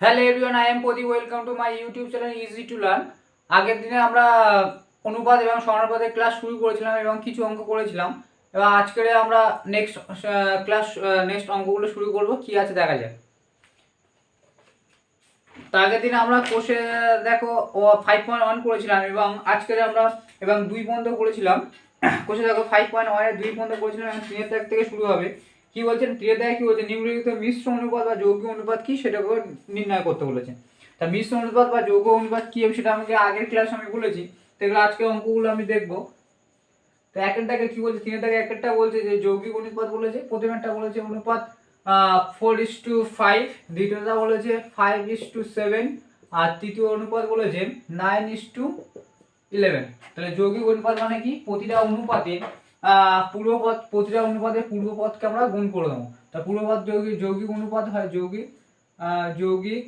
Hello everyone I am Pradeep welcome to my YouTube channel easy to learn আগের দিনে আমরা অনুপাত এবং সমানুপাতের ক্লাস শুরু করেছিলাম এবং কিছু অঙ্ক করেছিলাম। এবং আজকের আমরা নেক্সট ক্লাস নেক্সট অঙ্কগুলো শুরু করব, কি আছে দেখা যাক। তো আগের দিনে আমরা কোষে দেখো ফাইভ পয়েন্ট ওয়ান করেছিলাম এবং আজকের আমরা এবং দুই পর্যন্ত করেছিলাম। কোষে দেখো ফাইভ পয়েন্ট ওয়ানের দুই পর্যন্ত করেছিলাম এবং তিনের তারিখ থেকে শুরু হবে। কি বলছেন? দাগে কি বলছে নিম্নলিখিত মিশ্র অনুপাত বা যৌগ অনুপাত কি? সেটাকে নির্ণয় করতে বলেছে তা মিশ্র অনুপাত বা যৌগ অনুপাত কি? সেটা আমাকে আগের ক্লাস আমি বলেছি। তো এগুলো আজকে অঙ্কগুলো আমি দেখব। তো একের দাগে কি বলছে? তিনের দাগে একেরটা বলছে যে যৌগিক অনুপাত বলেছে প্রথমেরটা বলেছে অনুপাত ফোর ইস টু ফাইভ দ্বিতীয়টা বলেছে ফাইভ ইস টু সেভেন আর তৃতীয় অনুপাত বলেছে নাইন ইস টু ইলেভেন তাহলে যৌগিক অনুপাত মানে কি? প্রতিটা অনুপাতে পূর্বপদ প্রতিটা অনুপাতে পূর্বপদকে আমরা গুণ করে দেবো। তা পূর্বপদ যৌগিক যৌগিক অনুপাত হয় যৌগিক যৌগিক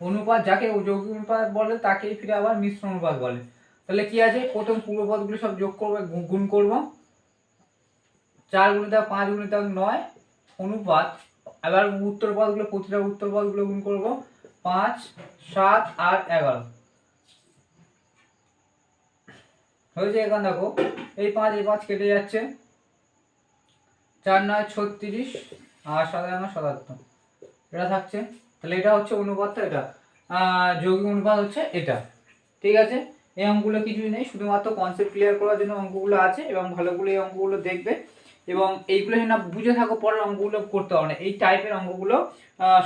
অনুপাত যাকে যৌগিক অনুপাত বলে তাকেই ফিরে আবার মিশ্র অনুপাত বলে। তাহলে কি আছে? প্রথম পূর্বপদগুলো সব যোগ করব গুণ করব। চার গুণিতা পাঁচ গুণিতা নয়, অনুপাত। এবার উত্তর পদগুলো, প্রতিটা উত্তর পদগুলো গুণ করব। পাঁচ, সাত আর এগারো। হয়েছে এখন দেখো। এই পাঁচ এই পাঁচ কেটে যাচ্ছে। চার, নয়, ছত্রিশ আর সাত নয়, সাতাত্তর। এটা থাকছে। তাহলে এটা হচ্ছে অনুপাতটা এটা। যৌগিক অনুপাত হচ্ছে এটা। ঠিক আছে? এই অঙ্কগুলো কিছুই নেই। শুধুমাত্র কনসেপ্ট ক্লিয়ার করার জন্য অঙ্কগুলো আছে এবং ভালো করে এই অঙ্কগুলো দেখবে এবং এইগুলো না বুঝে থাকো, পরের অঙ্কগুলো করতে হবে না। এই টাইপের অঙ্কগুলো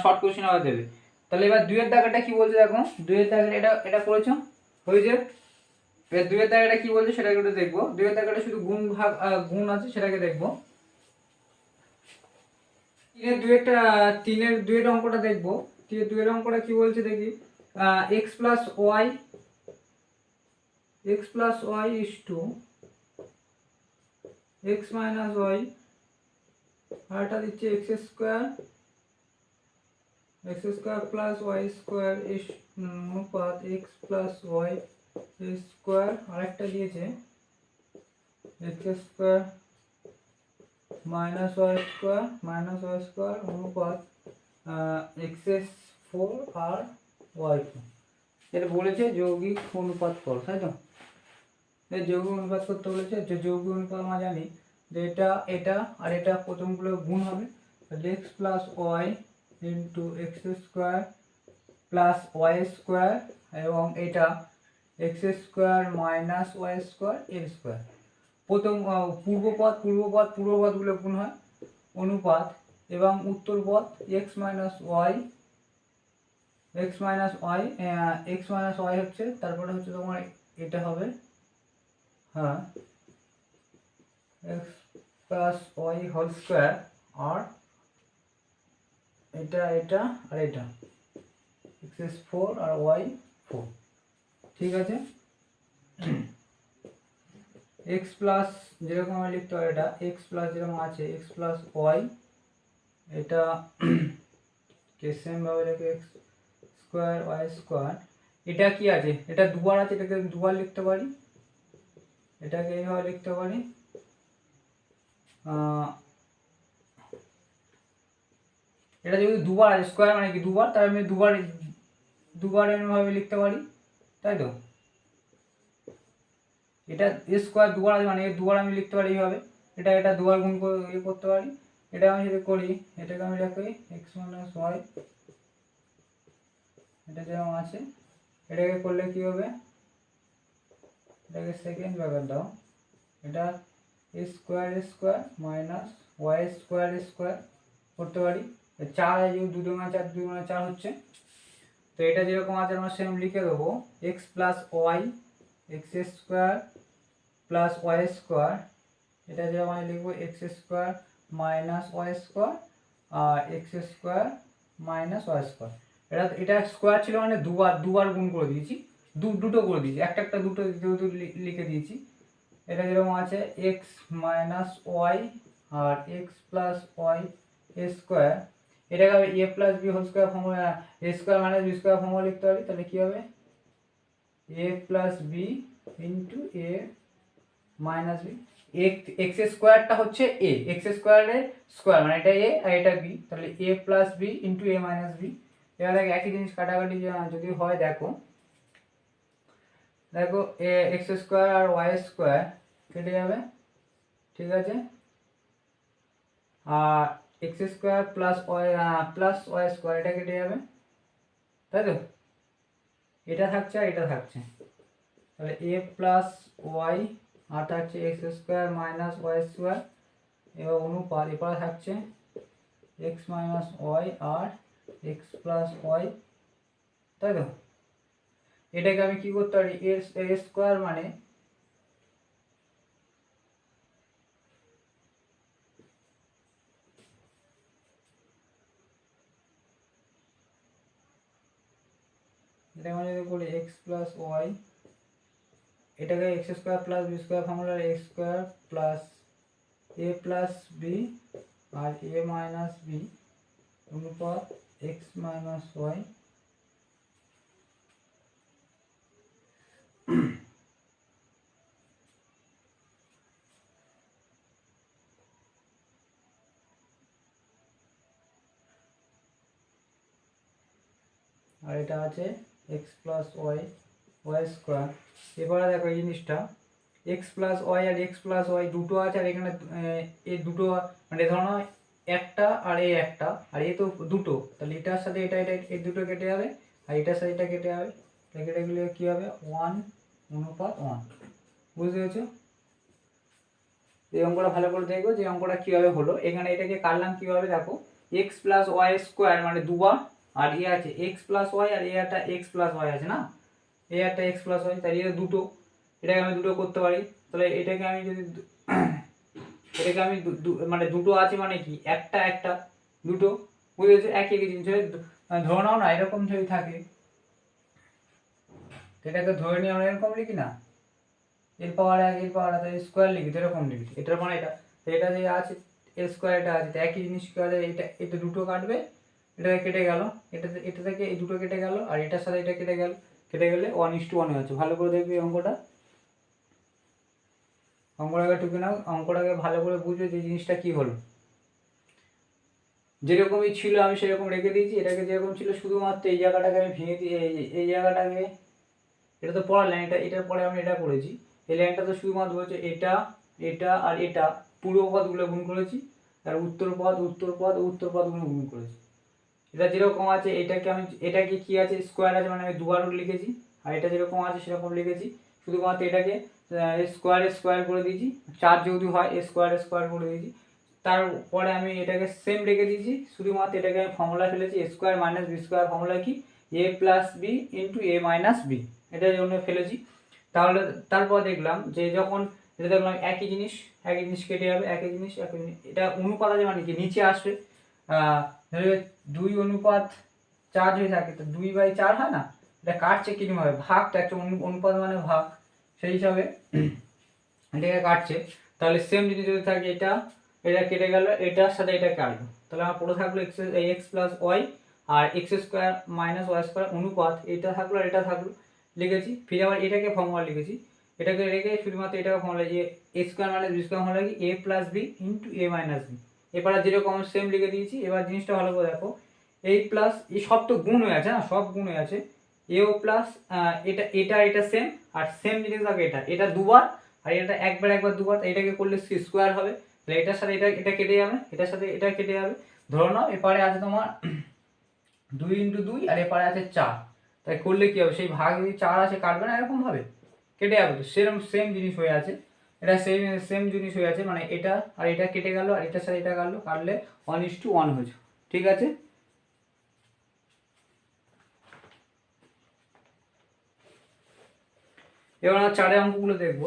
শর্ট কোশ্চেন আবার দেবে। তাহলে এবার দুইয়ের দাগাটা কি বলছে দেখো? দুইয়ের দাগাটা এটা এটা করেছ? হয়েছে? এবার দুইয়ের দাগাটা কি বলছে সেটাকে একটু দেখব। দুইয়ের দাগাটা শুধু গুণ ভাগ গুণ আছে সেটাকে দেখব। তিনের দুয়েরটা, তিনের দুয়ের অঙ্কটা দেখব। তিনের দুয়ের অঙ্কটা কি বলছে দেখি। X plus y x plus y is two x minus y আরটা দিচ্ছে x square x square plus y square is অনুপাত এক্স প্লাস ওয়াই স্কোয়ার আরেকটা দিয়েছে। Square minus y square minus y square অনুপাত এক্স এস ফোর আর y two. এটা বলেছে যৌগিক অনুপাত কর, তাই তো? যৌগিক অনুপাত করতে বলেছে, যে যৌগিক অনুপাত আমরা জানি যে এটা এটা আর এটা প্রথমগুলো গুণ হবে। X plus y into x square plus y square এবং এটা x square minus y square এর স্কোয়ার প্রথম পূর্বপদ পূর্বপদ পূর্বপদগুলো গুণ হয়। অনুপাত এবং উত্তরপদ x minus y x minus y x minus y হচ্ছে, তারপরে হচ্ছে তোমার এটা হবে হ্যাঁ x plus y whole square আর এটা এটা, আর এটা এক্স এস ফোর আর ওয়াই ফোর ঠিক আছে? এক্স প্লাস যেরকম আমি লিখতে পারি এটা এক্স প্লাস যেরকম আছে এক্স প্লাস ওয়াই এটা কে সেমভাবে রেখে এক্স স্কোয়ার ওয়াই স্কোয়ার এটা কি আছে? এটা দুবার আছে, এটাকে দুবার লিখতে পারি? এটাকে এইভাবে লিখতে পারি? এটা যদি দুবার স্কোয়ার মানে কি? দুবার, তাহলে আমি দুবার দুবার এমনভাবে লিখতে পারি? তাই তো? এটা স্কোয়ার দুবার আছে মানে এর দুবার আমি লিখতে পারি এইভাবে। এটা এটা দুবার গুণ ইয়ে করতে পারি। এটা আমি যদি করি, এটাকে আমি লিখি এক্স মাইনাস ওয়াই এটা যেরকম আছে, এটাকে করলে কি হবে? এটাকে সেকেন্ড ব্যাপার দাও। এটা square square minus y square square করতে পারি। চার যেহেতু দুই চার দুই দুগুণা চার হচ্ছে। তো এটা যেরকম আছে আমরা সেম লিখে দেবো x plus y x square plus y square এটা যেরকম আমি লিখব x square minus y square আর x square minus y square এটা এটা স্কোয়ার ছিল মানে দুবার দুবার গুণ করে দিয়েছি, দু, দুটো করে দিয়েছি, একটা একটা দুটো লি- লিখে দিয়েছি। এটা যেরকম আছে এক্স মাইনাস ওয়াই আর এক্স প্লাস ওয়াই স্কোয়ার এটাকে আমি a plus b whole square formula a square minus b square formula লিখতে পারি, তাহলে কী হবে? A plus b into a minus b x স্কোয়ারটা হচ্ছে এ এক্স স্কোয়ারের স্কোয়ার মানে এটা এ আর এটা বি তাহলে a plus b into a minus b এবার দেখো একই জিনিস কাটাকাটি যদি হয়, দেখো। দেখো এ এক্স স্কোয়ার আর ওয়াই স্কোয়ার কেটে যাবে, ঠিক আছে? আর x square plus y plus y square, এটা কেটে যাবে। তাই তো? এটা থাকছে আর এটা থাকছে। তাহলে এ প্লাস ওয়াই, আর থাকছে x square minus y square, এবার অনুপাত এরপরে থাকছে এক্স মাইনাস ওয়াই আর এক্স প্লাস ওয়াই। তাই তো? এটাকে আমি কি করতে পারি? এ স্কোয়ার মানে এটা মানে যদি বলি এক্স প্লাস ওয়াই এটাকে x square plus b square formula x square plus a plus b R a minus b অনুপাত এক্স মাইনাস ওয়াই আর এটা আছে x plus y y square এবারে দেখো এই জিনিসটা। এক্স প্লাস ওয়াই আর এক্স প্লাস ওয়াই দুটো আছে, আর এখানে এই দুটো মানে ধরো একটা আর এই একটা, আর এ তো দুটো। তাহলে এটার সাথে এটা এটা এই দুটো কেটে যাবে, আর এটার সাথে এটা কেটে যাবে। কেটে গেলে কী হবে? ওয়ান অনুপাত ওয়ান বুঝতে পেরেছ? এই অঙ্কটা ভালো করে দেখব যে অঙ্কটা কীভাবে হলো। এখানে এটাকে কাটলাম কীভাবে? দেখো এক্স প্লাস ওয়াই স্কোয়ার মানে দুবার আর এ আছে এক্স প্লাস ওয়াই আর এ একটা এক্স প্লাস ওয়াই আছে না? এ একটা এক্স প্লাস ওয়াই তাই এটা দুটো। এটাকে আমি দুটো করতে পারি। তাহলে এটাকে আমি যদি এটাকে আমি মানে দুটো আছে মানে কি? একটা একটা, দুটো। বুঝেছ? একই একই জিনিস। ধরে নাও না, এরকম যদি থাকে। এটাকে ধরে নিয়ে আমরা এরকম লিখি না? এর পাওয়ার এক, এর পাওয়ার এক স্কোয়ার লিখি, তো এরকম লিখি। এটার মানে এটা। এটা যে আছে, এর স্কোয়ার এটা আছে, তো একই জিনিস কি এটা এটা দুটো কাটবে। এটা কেটে গেল এটা এটা থেকে এই দুটো কেটে গেল, আর এটার সাথে এটা কেটে গেল, কেটে গেলে ওয়ান ইস টু ওয়ান হচ্ছে ভালো করে দেখবি অঙ্কটা। অঙ্কটাকে টুকে নাও, অঙ্কটাকে ভালো করে বুঝবে যে জিনিসটা কি হলো। যেরকমই ছিল আমি সেরকম রেখে দিয়েছি, এটাকে যেরকম ছিল শুধুমাত্র এই জায়গাটাকে আমি ভেঙে দিয়ে, এই জায়গাটাকে, এটা তো পড়া লাইন এটা, এটার পরে আমি এটা করেছি। এই লাইনটা তো শুধুমাত্র বলছে এটা এটা আর এটা পূর্ব পদগুলো গুণ করেছি, আর উত্তর পদ উত্তর পদ, উত্তর পদগুলো গুণ করেছি। এটা যেরকম আছে, এটাকে আমি, এটাকে কি আছে? স্কোয়ার আছে মানে আমি দুবার লিখেছি। আর এটা যেরকম আছে, সেরকম লিখেছি। শুধুমাত্র এটাকে স্কোয়ারে স্কোয়ার করে দিয়েছি। চার যেহেতু হয় স্কোয়ার স্কোয়ার করে দিয়েছি। তারপরে আমি এটাকে সেম রেখে দিয়েছি। শুধুমাত্র এটাকে আমি ফর্মুলা ফেলেছি square minus b square formula কি? A plus b into a minus b এটার জন্য ফেলেছি। তাহলে, তারপর দেখলাম যে যখন, এটা দেখলাম একই জিনিস একই জিনিস কেটে যাবে, একই জিনিস একই জিনিস। এটা অনুপাত আছে মানে কি? নিচে আসবে। দুই অনুপাত চার যদি থাকে, তো দুই বাই চার হয় না? এটা কাটছে কীরকম হবে? ভাগটা একটা অনু- অনুপাত মানে ভাগ। সেই হিসাবে এটাকে কাটছে। তাহলে সেম জিনিস যদি থাকে এটা এটা কেটে গেল, এটার সাথে এটা কাটলো তাহলে আমার পুরো থাকল এক্স এক্স প্লাস ওয়াই আর x square minus y square অনুপাত, এটা থাকল আর এটা থাকল। লিখেছি, ফিরে আবার এটাকে ফর্মুলা লিখেছি। এটাকে রেখে শুধুমাত্র এটাকে ফর্মুলা যে a square minus b square formula কি? A plus b into a minus b এবার যেরকম সেম লিখে দিয়েছি, এবার জিনিসটা ভালো করে দেখো। এই প্লাস এই সব তো গুণ হয়ে আছে না? সব গুণ হয়ে আছে। এও প্লাস এটা এটা এটা সেম আর সেম জিনিস থাকে এটা। এটা দুবার, আর এটা একবার একবার, দুবার এটাকে করলে সি স্কোয়ার হবে। তাহলে এটার সাথে এটা এটা কেটে যাবে, এটার সাথে এটা কেটে যাবে। ধরো নাও, এপারে আছে তোমার দুই ইন্টু দুই, আর এপারে আছে চার। তাই করলে কি হবে? সেই ভাগ যদি চার আছে, কাটবে না? এরকমভাবে কেটে যাবে তো। সেরকম সেম জিনিস হয়ে আছে। এটা সেম সেম জিনিস হয়ে আছে মানে এটা আর এটা কেটে গেল, আর এটার সাথে এটা কাটলো কাটলে ওয়ান ইস টু ওয়ান হয়েছে ঠিক আছে? এবার আমরা চারের অঙ্কগুলো দেখব।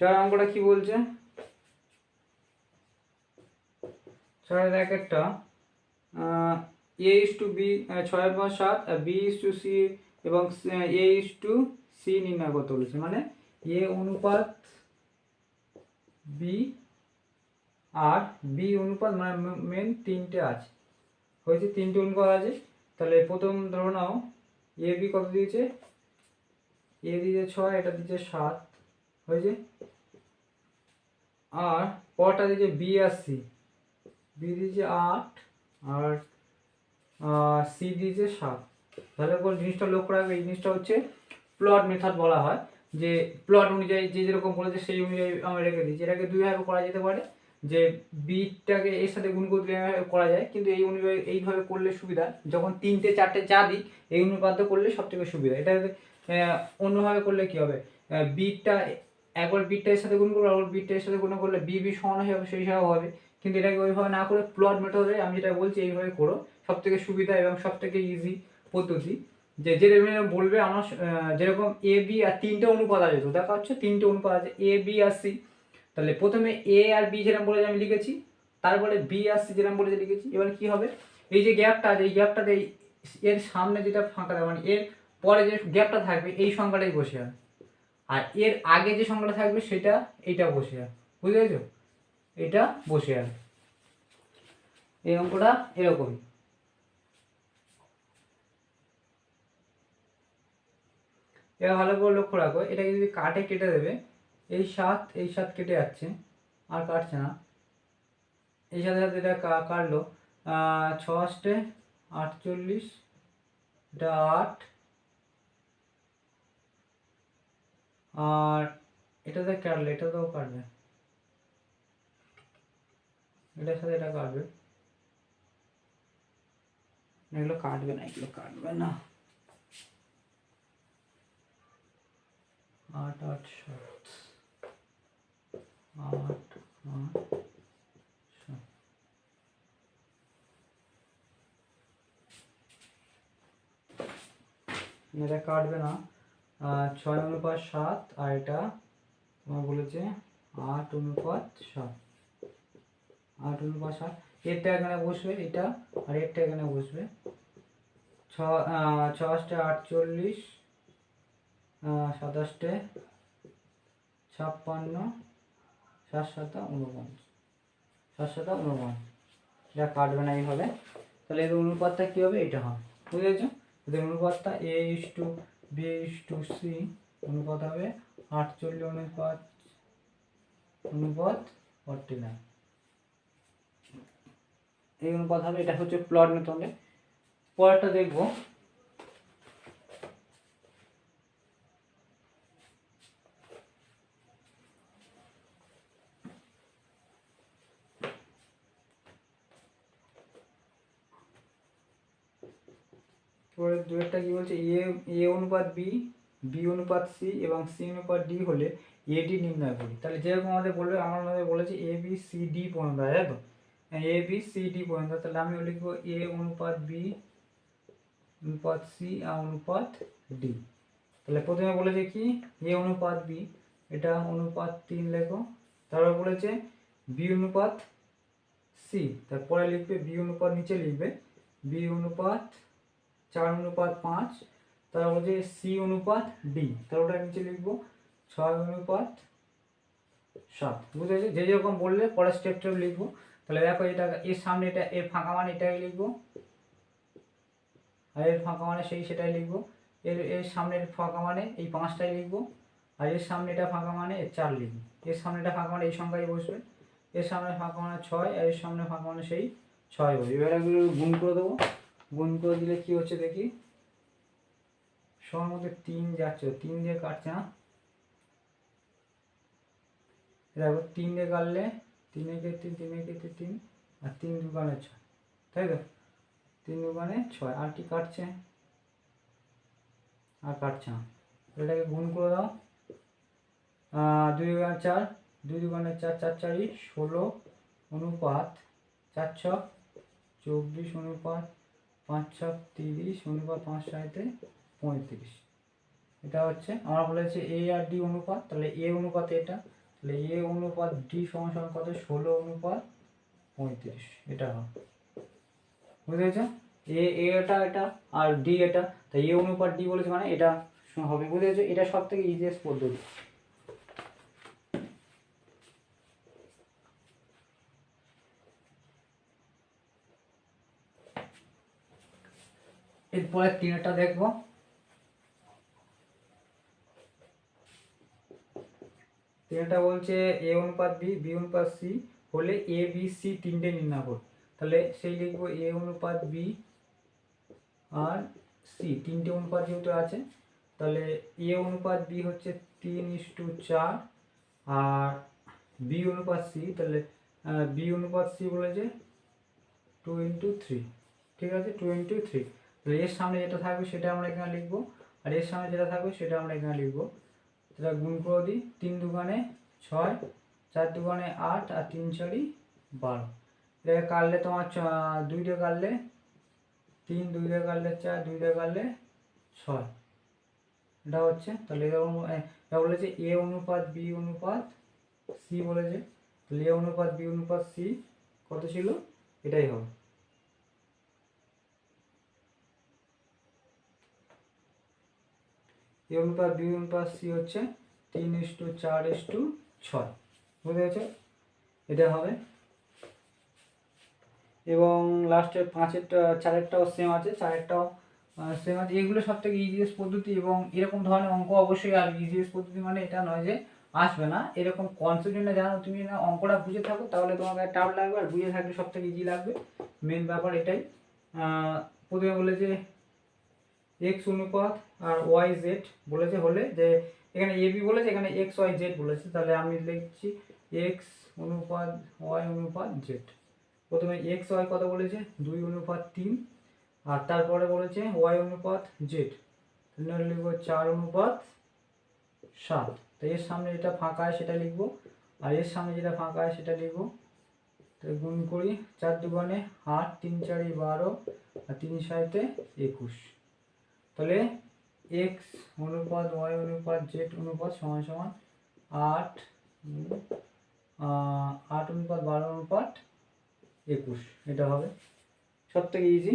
চার অঙ্কটা কি বলছে? ছয়ের একটা এ ইস টু বি ছয় পাঁচ সাত বি ইস টু সি এবং এ ইস টু সি নির্ণয় করতে বলেছে। মানে এ অনুপাত বি আর বি অনুপাত মানে মেন তিনটে আছে। হয়েছে তিনটে অনুপাত আছে। তাহলে প্রথম ধরো নাও এ বি কত দিয়েছে? এ দিয়েছে ছয়, এটা দিয়েছে সাত। হয়েছে? আর পরটা দিয়েছে বি আর সি বি দিয়েছে আট আর সি দিয়েছে সাত। তাহলে কোন জিনিসটা লক্ষ্য রাখবে? এই জিনিসটা হচ্ছে প্লট মেথড বলা হয়। যে প্লট অনুযায়ী, যে যেরকম বলেছে সেই অনুযায়ী আমি রেখে দিচ্ছি এটাকে দুইভাবে করা যেতে পারে, যে বিটটাকে এর সাথে গুণ করে করা যায়, কিন্তু এই অনুযায়ী এইভাবে করলে সুবিধা, যখন তিনটে, চারটে, যা দিই এই অনুপাত করলে সব থেকে সুবিধা। এটা অন্যভাবে করলে কি হবে? বিটটা একবার বিটটা এর সাথে গুণ করব একবার বিটটা এর সাথে গুণ করলে বি বি সমান হয়ে যাবে, সেই হিসাবে হবে। কিন্তু এটাকে ওইভাবে না করে প্লট মেথডে আমি যেটা বলছি, এইভাবে করো। সব থেকে সুবিধা এবং সব থেকে ইজি পদ্ধতি। যে যেরকম বলবে, আমার যেরকম এ বি আর তিনটে অনুপাত আছে। তো দেখা হচ্ছে তিনটে অনুপাত আছে এ বি আর সি তাহলে প্রথমে এ আর বি যেরকম বলে আমি লিখেছি। তারপরে বি আর সি যেরকম বলে লিখেছি। এবার কি হবে? এই যে গ্যাপটা আছে, এই গ্যাপটাতে এর সামনে যেটা ফাঁকা থাকবে মানে এর পরে যে গ্যাপটা থাকবে, এই সংখ্যাটাই বসে আর এর আগে যে সংখ্যাটা থাকবে, সেটা এইটা বসে আছে। বুঝতে পেরেছ? এটা বসে আছে। এই অঙ্কটা এরকমই। এবার ভালো করে লক্ষ্য রাখো, এটাকে যদি কাটে কেটে দেবে, এই সাত এই সাত কেটে যাচ্ছে, আর কাটছে না। এই সাথে সাথে এটা কাটলো ছ আষ্টে আটচল্লিশ, এটা আট, আর এটা এটাতে কাটলে এটা তো কাটবে। এটার সাথে এটা কাটবে এগুলো কাটবে না এগুলো কাটবে না আট আট সাত আট আট সাত এটা কাটবে না আহ, ছয় অনুপাত সাত আর এটা তোমার বলেছে আট অনুপাত সাত অনুপাত সাত এরটা এখানে বসবে এটা আর এরটা এখানে বসবে। ছ আহ, আটচল্লিশ সাতাশটে ছাপ্পান্ন সাত সাতা উনপঞ্চাশ। সাত এটা কাটবে না এইভাবে। তাহলে এর অনুপাতটা কী হবে? এটা হবে। বুঝেছ? এদের অনুপাতটা a is to b is to c অনুপাত হবে আটচল্লিশ অনুপাত অনুপাত ফর্টি নাইন এই অনুপাত হবে, এটা হচ্ছে প্লট মেথডে পরেরটা দেখব। পরে দুয়েরটা কি বলছে? এ এ অনুপাত বি বি অনুপাত সি এবং সি অনুপাত ডি হলে এডি নির্ণয় করি। তাহলে যেরকম আমাদের বলবে, আমার আমাদের বলেছে এ, বি, সি, ডি পর্যন্ত তাই তো? এ বি সি ডি পর্যন্ত। তাহলে আমি লিখব এ অনুপাত বি অনুপাত সি আর অনুপাত ডি তাহলে প্রথমে বলেছে কি? এ অনুপাত বি এটা অনুপাত তিন লেখো। তারপর বলেছে বি অনুপাত সি তারপরে লিখবে বি অনুপাত নিচে লিখবে। বি অনুপাত চার অনুপাত পাঁচ, তারপর বলছে সি অনুপাত ডি তার ওটা নিচে লিখব। ছয় অনুপাত সাত। বুঝতে পেরেছি? যে যেরকম বললে পরের স্টেপ স্টেপ লিখব। তাহলে দেখো এটা, এর সামনে এটা, এর ফাঁকা মানে এটাই লিখব। আর এর ফাঁকা মানে সেই সেটাই লিখব। এর এর সামনের ফাঁকা মানে এই পাঁচটাই লিখব। আর এর সামনে এটা ফাঁকা মানে চার লিখব। এর সামনে এটা ফাঁকা মানে এই সংখ্যাই বসবে। এর সামনে ফাঁকা মানে ছয়, আর এর সামনে ফাঁকা মানে সেই ছয় বসবে। এবার এগুলো গুণ করে দেবো। গুণ করে দিলে কি হচ্ছে দেখি? সবার মধ্যে তিন যাচ্ছে। তিন দিয়ে কাটছে না? দেখো, তিন দিয়ে কাটলে তিনে কেটে তিনে কেটে তিন আর তিন দোকানে ছয়। তাই তো? তিন দোকানে ছয়। আর কি কাটছে? আর কাটছে না। এটাকে গুণ করে দাও। দুই দোকানে চার, দুই দোকানে চার চার চারি, ষোলো অনুপাত চার ছক চব্বিশ অনুপাত পাঁচ ছক তিরিশ অনুপাত পাঁচ সাইতে পঁয়ত্রিশ। এটা হচ্ছে, আমরা বলেছি এ আর ডি অনুপাত, তাহলে এ অনুপাত এটা। তাহলে এ অনুপাত ডি সমান কত? ষোলো অনুপাত পঁয়ত্রিশ। এটা হবে বুঝতে পেরেছ? এ এটা এটা আর ডি এটা। তাই এ অনুপাত ডি বলেছে মানে এটা হবে। বুঝতে পেরেছ? এটা সব থেকে ইজিয়েস্ট পদ্ধতি। এরপরে তিনটা দেখব। তিনটা বলছে এ অনুপাত বি বি অনুপাত সি হলে এ বি সি তিনটে নির্ণয় কর। তাহলে সেই লিখব এ অনুপাত বি আর সি তিনটে অনুপাত যেহেতু আছে, তাহলে এ অনুপাত বি হচ্ছে তিন ইস্টু চার, আর বি অনুপাত সি তাহলে বি অনুপাত সি বলেছে টু ইন্টু থ্রি ঠিক আছে? টু ইন্টু থ্রি তাহলে এর সামনে যেটা থাকবে সেটা আমরা এখানে লিখব, আর এর সামনে যেটা থাকবে সেটা আমরা এখানে লিখব। সেটা গুণ করে দিই, তিন দুগানে ছয়, চার দুগানে আট আর তিন চারি বারো। এটাকে কাটলে তোমার দুইটা কাটলে তিন দুইটা কাটলে চার দুইটা কাটলে ছয়। এটা হচ্ছে, তাহলে এটা বলেছে এ অনুপাত, বি অনুপাত, সি বলেছে, তাহলে এ অনুপাত, বি অনুপাত, সি কত ছিল? এটাই হবে। এ অনুপাত বি অনুপাত সি হচ্ছে তিন ইস্টু চার ইস্টু ছয়। বুঝতে পেরেছ? এটা হবে। এবং লাস্টের পাঁচেরটা, চারেরটাও সেম আছে, চারেরটাও সেম আছে। এগুলো সব থেকে ইজিএস পদ্ধতি এবং এরকম ধরনের অঙ্ক অবশ্যই আর ইজিএস পদ্ধতি মানে এটা নয় যে আসবে না। এরকম কনসেপ্ট জানো, তুমি না অঙ্কটা বুঝে থাকো, তাহলে তোমাকে টাফ লাগবে, আর বুঝে থাকলে সব থেকে ইজি লাগবে। মেন ব্যাপার এটাই। প্রথমে বলেছে এক্স অনুপাত আর ওয়াই জেড বলেছে হলে যে এখানে এ বি বলেছে, এখানে এক্স ওয়াই জেড বলেছে। তাহলে আমি লিখছি এক্স অনুপাত ওয়াই অনুপাত জেড প্রথমে এক্স ওয়াই কত বলেছে? দুই অনুপাত তিন। আর তারপরে বলেছে ওয়াই অনুপাত জেড লিখব চার অনুপাত সাত। তো এর সামনে যেটা ফাঁকা আছে সেটা লিখব। আর এর সামনে যেটা ফাঁকা আছে সেটা লিখব। তো গুণ করি, চার দুগুণে আট, তিন চারি বারো, আর তিন সাইতে একুশ। তাহলে এক্স অনুপাত ওয়াই অনুপাত জেড অনুপাত সমান সমান আট আট অনুপাত, বারো অনুপাত একুশ। এটা হবে সব থেকে ইজি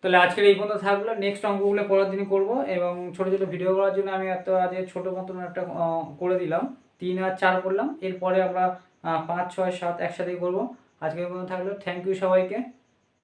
তাহলে আজকের এই পর্যন্ত থাকল। নেক্সট অঙ্কগুলো পরের দিনই করব এবং ছোটো ছোটো ভিডিও করার জন্য আমি একটা আজকে ছোটো মতন একটা করে দিলাম। তিন আর চার করলাম। এরপরে আমরা পাঁচ, ছয়, সাত একসাথেই করব। আজকের এই পর্যন্ত থাকল। থ্যাংক ইউ সবাইকে।